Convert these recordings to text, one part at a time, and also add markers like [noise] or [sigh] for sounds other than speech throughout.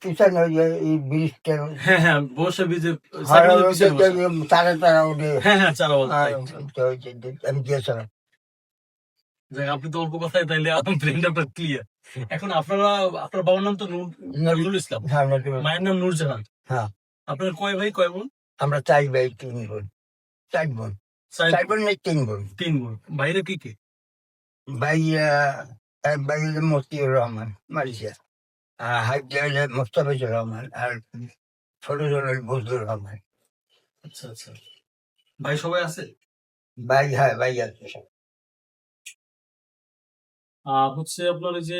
পিছনে এই ব্রিজটা। হ্যাঁ হ্যাঁ বসে তারা তারা ওঠে হ্যাঁ হ্যাঁ চারা আমি গিয়েছিলাম। আপনি তো অল্প কথায় তাইলে ব্রেনটা আপনার ক্লিয়ার এখন আপনারা আপনার বাবার নাম তো নূর- নজরুল ইসলাম। মায়ের নাম নূরজাহান। হ্যাঁ। আপনার কয় ভাই কয় বোন? আমরা চাই ভাই তিন বোন। চার বোন। চার- বোন নেই তিন বোন। তিন বোন। বাইরে কি কি? ভাই ভাই মতিউর রহমান মারিসা হাই হলো মোস্তাফিজুর রহমান আর ছোট জন বজলুর রহমান। আচ্ছা আচ্ছা। ভাই সবাই আছে? ভাই হ্যাঁ ভাই আছে। হচ্ছে আপনার যে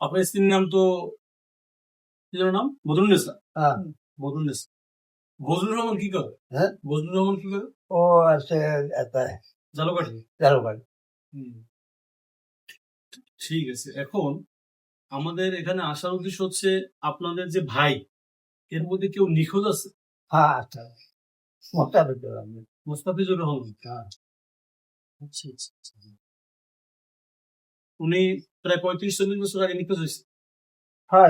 আপনার স্ত্রীর নাম তো কি নাম? বদরুল ইসলাম হ্যাঁ বদরুল ইসলাম বজলুর রহমান কি করে? হ্যাঁ? বজলুর রহমান কি করে? ও আছে একটা জালকাঠি। জালবাড়ি ঠিক আছে এখন আমাদের এখানে আসার উদ্দেশ্য হচ্ছে আপনাদের যে ভাই এর মধ্যে কেউ নিখোঁজ আছে? আচ্ছা মোস্তাফিজুর রহমান। হ্যাঁ। আচ্ছা আচ্ছা। উনি প্রায় পঁয়ত্রিশ চল্লিশ বছর আগে নিখোঁজ হয়েছে। হ্যাঁ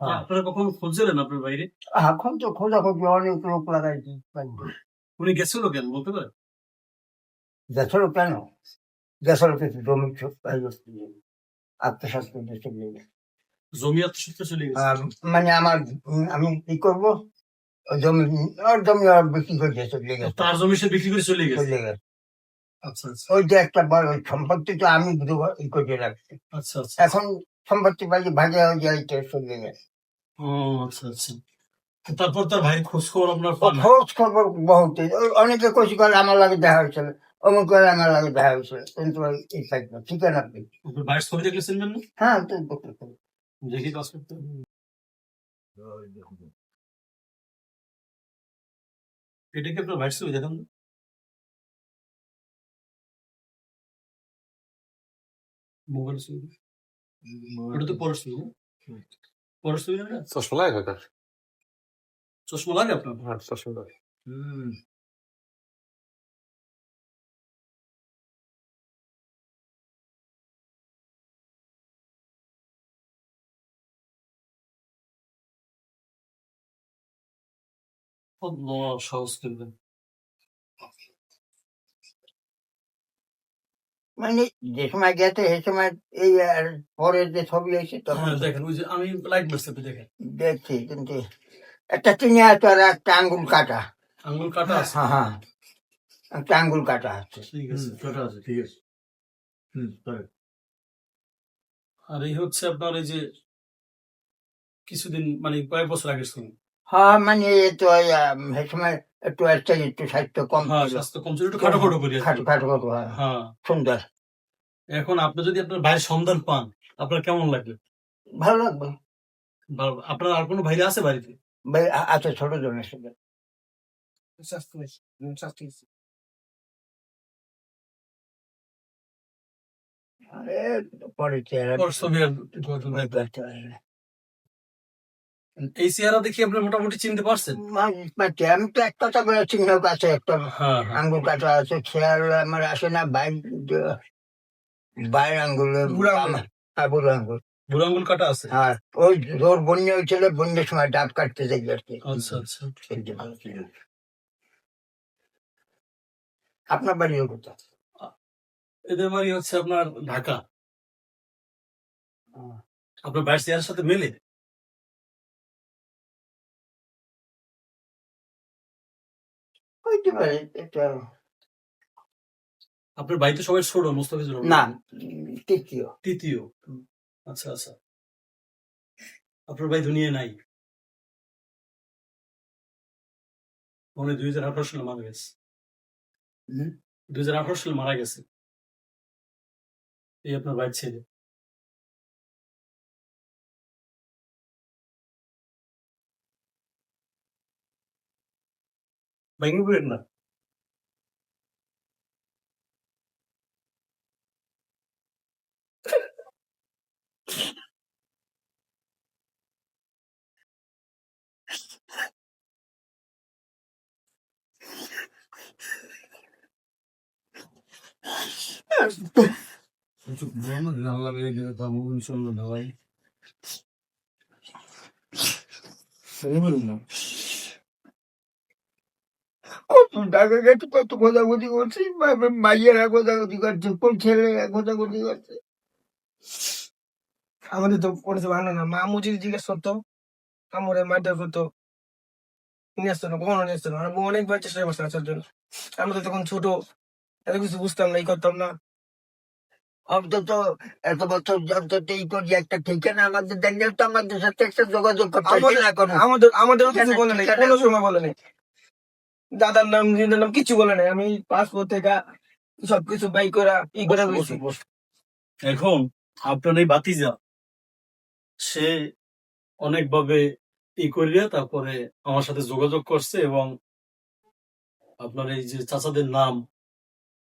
হ্যাঁ। আপনারা কখনো খুঁজছিলেন আপনার বাইরে? এখন তো খোঁজাখুঁজি অনেক লোক লাগাইছি। উনি গেছিল কেন বলতে পারেন? গেছিল কেন? কিছু জমি চলে গেছে? মানে আমার আমি কি করব? জমি ওর জমি বিক্রি করে দিয়ে চলে গেছে। তার জমি সে বিক্রি করে চলে গেছে? চলে গেছে। আচ্ছা আচ্ছা। ওই যে একটা বড় সম্পত্তি তো আমি ই করে রাখছি। আচ্ছা আচ্ছা। এখন সম্পত্তি বাড়ি ভাগে হয়ে যায় চলে গেছে। ও আচ্ছা আচ্ছা। তারপর তার ভাইয়ের খোঁজ খবর আপনার খোঁজ খবর বহুত। অনেকে কষি করে আমার লাগে দেখা হয়েছিল। অমুক করে আমার লাগে দেখা হয়েছিল কিন্তু এই সাইড না ঠিকানা পেয়ে আপনার ভাইয়ের ছবি দেখলে চিনবেন না? হ্যাঁ তো দেখি কাজ করতে এটা কি আপনার ভাইয়ের ছবি দেখেন? মোবাইল ছবি ওটা তো পরের ছবি পরের ছবি না চশমা লাগে কাকা চশমা লাগে আপনার? হ্যাঁ চশমা লাগে। হুম। করবেন মানে যে সময় গেছে সে সময় এই আর পরে যে ছবি হয়েছে তখন হ্যাঁ দেখেন ওই যে আমি লাইট মারছি দেখেন। দেখছি কিন্তু একটা চিনি আছে আর একটা আঙ্গুল কাটা। আঙ্গুল কাটা হ্যাঁ হ্যাঁ একটা আঙ্গুল কাটা আছে। ঠিক আছে। কাটা আছে ঠিক আছে। হুম আর এই হচ্ছে আপনার এই যে কিছুদিন মানে কয়েক বছর আগে শুনুন। হ্যাঁ মানে তো সময় একটু একটা একটু স্বাস্থ্য কম হ্যাঁ স্বাস্থ্য কম ছিল একটু খাটো খাটো করি আর খাটো খাটো খাটো হ্যাঁ। হ্যাঁ। সুন্দর। এখন আপনি যদি আপনার ভাইয়ের সন্ধান পান আপনার কেমন লাগবে? ভালো লাগবে। ভালো- আপনার আর কোনো ভাইরা আছে বাড়িতে? ভাই আছে ছোট জনের সাথে আরে, পরে চেহারা এই চেহারা দেখি আপনি মোটামুটি চিনতে পারছেন? আমি তো একটা তো চিহ্ন আছে একটা হ্যাঁ হ্যাঁ। আঙ্গুল কাটা আছে খেয়াল আমার আসে না বাইর বাইর আঙ্গুল বুড়ো আঙ্গুল। আমার হ্যাঁ, বুড়ো আঙ্গুল। বুড়ো কাটা আছে? আর ওই জোর বন্যা হয়েছিল বন্যার সময় ডাব কাটতে যাই আর কি। আচ্ছা আচ্ছা। আপনার বাড়িও কোথায়? এদের বাড়ি হচ্ছে আপনার ঢাকা। আপনার চেহারার সাথে মেলে? হইতে পারে এটা আপনার বাড়িতে সবাই ছোট মোস্তাফিজুর না তৃতীয়। তৃতীয়? আচ্ছা আচ্ছা। আপনার ভাই দুনিয়া নাই। মনে দুই হাজার আঠারো সালে মারা গেছে। দুই হাজার আঠারো সালে মারা গেছে। এই আপনার ভাই ছেলে। ভেঙে পড়েন না কত টাকা কত করছি মাইয়েরা করছে কোন ছেলেরা করছে। আমাদের তো ভালো না জিজ্ঞেস করতো মারধর করতো নিয়ে আসতো না কখনো নিয়ে আসতো না আমি অনেকবার চেষ্টা করছি আসার জন্য। আমরা তো তখন ছোট এত কিছু বুঝতাম না এই করতাম না। অন্তত এত বছর অন্তত এই করি একটা ঠিকানা আমাদের দেখলে তো আমাদের সাথে একটা যোগাযোগ করতে আমাদের- আমাদের কিছু বলে নাই কোনো সময় বলে নাই। দাদার নাম দিদার নাম কিছু বলে নাই। আমি পাসপোর্ট থেকে সবকিছু বাই করা ই করে এখন আপনার এই বাতিজা সে অনেকভাবে ই করিয়া তারপরে আমার সাথে যোগাযোগ করছে এবং আপনার এই যে চাচাদের নাম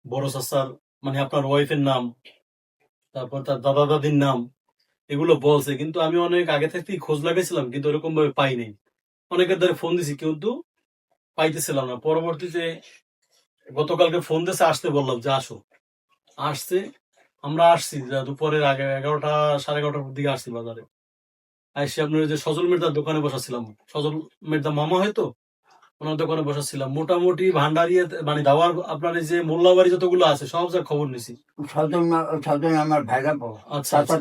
বড় চাচার মানে আপনার ওয়াইফের নাম তারপর তার দাদা দাদির নাম এগুলো বলছে। কিন্তু আমি অনেক আগে থেকেই খোঁজ লাগাইছিলাম কিন্তু এরকম ভাবে পাইনি অনেকের দ্বারা ফোন দিছি কিন্তু পাইতেছিলাম না। পরবর্তীতে গতকালকে ফোন দিয়েছে আসতে বললাম যে আসো। আসছে আমরা আসছি দুপুরের আগে এগারোটা সাড়ে এগারোটার দিকে আসছি বাজারে। আসছি আপনার যে সজল মির্জার দোকানে বসাছিলাম। সজল মির্জা মামা হয়তো ওনার দোকানে বসাছিলাম। মোটামুটি ভান্ডারিয়ে মানে দাওয়ার আপনার এই যে মোল্লাবাড়ি যতগুলো আছে সব যা খবর নিছি। আমার ভাইরা আচ্ছা আচ্ছা।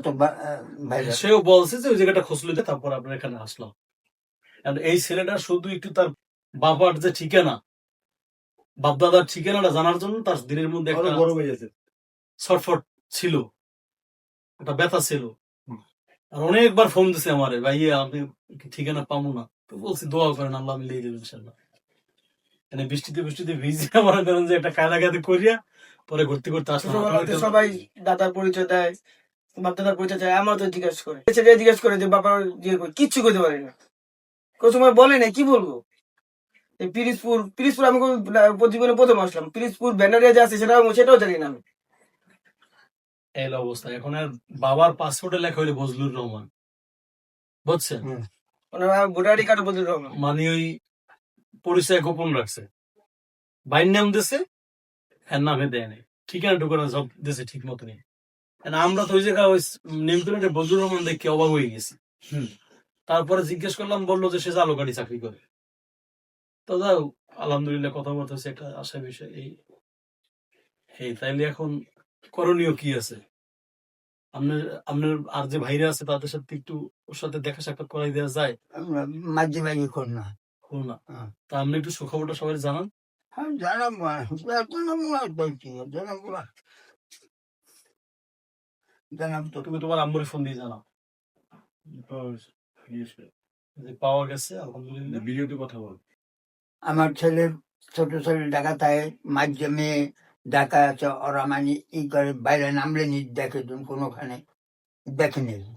সেও বলছে যে ওই জায়গাটা খুঁজলে তারপর আপনার এখানে আসলাম। এই ছেলেটা শুধু একটু তার বাবার যে ঠিকানা বাপদাদার ঠিকানাটা জানার জন্য তার দিনের মধ্যে একটা বড় হয়ে গেছে। ছটফট ছিল একটা ব্যথা ছিল। আর অনেকবার ফোন দিছে আমারে ভাই আমি ঠিকানা পাবো না? তো বলছি দোয়া করেন আল্লাহ আমি লিয়ে দেবেন ইনশাল্লাহ মানে বৃষ্টিতে বৃষ্টিতে ভিজে [laughs] মনে করেন যে একটা কায়দা কায়দা করিয়া পরে ঘুরতে ঘুরতে ছোটবেলাতে সবাই দাদার পরিচয় দেয় বাপ দাদার পরিচয় দেয় আমার তো জিজ্ঞেস করে। ছেলে জিজ্ঞেস করে যে বাবার করে কিচ্ছু করতে পারি না। কোনো সময় বলে না কি বলব? পিরিজপুর পিরিজপুর আমি জীবনে প্রথম আসলাম। পিরিজপুর ব্যানারিয়া যে আছে সেটাও সেটাও জানি না আমি। এই অবস্থা। এখন আর বাবার পাসপোর্টে লেখা হইলে বজলুর রহমান। বুঝছেন? ওনার ভোটার আইডি কার্ড বদলে রহমান। মানে ওই পরিচয় গোপন রাখছে। বাইর নাম দিছে এর নামে দেয় নাই। ঠিকানা টুকানা সব দিছে ঠিক মতো নেই আমরা তো ওই জায়গায় ওই নেম প্লেটে বজলুর রহমান দেখে অবাক হয়ে গেছি। তারপরে জিজ্ঞেস করলাম বলল যে সে জালো গাড়ি চাকরি করে। তো যাও আলহামদুলিল্লাহ কথা বলতে হচ্ছে একটা আশার বিষয়। এই এই তাইলে এখন করণীয় কি আছে? আপনার আপনার আর যে ভাইরা আছে তাদের সাথে একটু ওর সাথে দেখা সাক্ষাৎ করাই দেওয়া যায়? আমরা মাঝে মাঝে কর না। হলো না? হ্যাঁ। তা আপনি একটু সুখবরটা সবাই জানান। হ্যাঁ জানাব। জানাব জানাব। তো। তুমি তোমার আম্মুর ফোন দিয়ে জানাও। পাওয়া গেছে আলহামদুলিল্লাহ। ভিডিওতে কথা বল। আমার ছেলে ছোট ছেলে ঢাকাতায় মাধ্যমে ঢাকা আছে ওরা মানে ই করে বাইরে নামলে নি দেখে তুমি কোনোখানে দেখে দেখেনি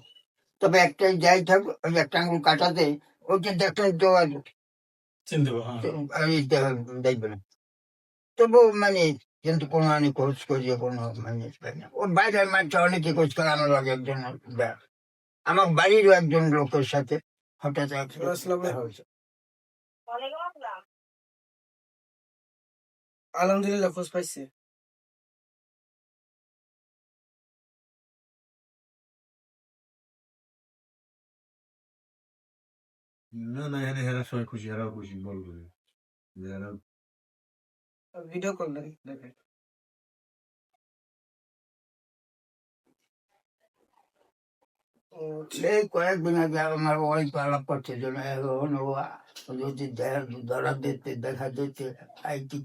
তবে একটাই যাই থাক ওই একটা আঙুল কাটাতে ওইটা দেখতে দেখ- দেখবে না তবু মানে কিন্তু কোনো আমি খোঁজ করিয়ে কোনো মানে। ওর বাইরের মাঠে অনেকে খোঁজ করে আমার লাগে একজন। আমার বাড়িরও একজন লোকের সাথে হঠাৎ এক- হয়েছে। আলহামদুলিল্লাহ খোঁজ পাইছি না না এখানে হেরা সবাই খুশি হেরাও খুশি বল যে ভিডিও কল দেখে ও, এই কয়েকদিন আগে আমার ওই আলাপ করছে যে না, এখন ও যদি দে- ধরা দিতে দেখা দিতে আইতে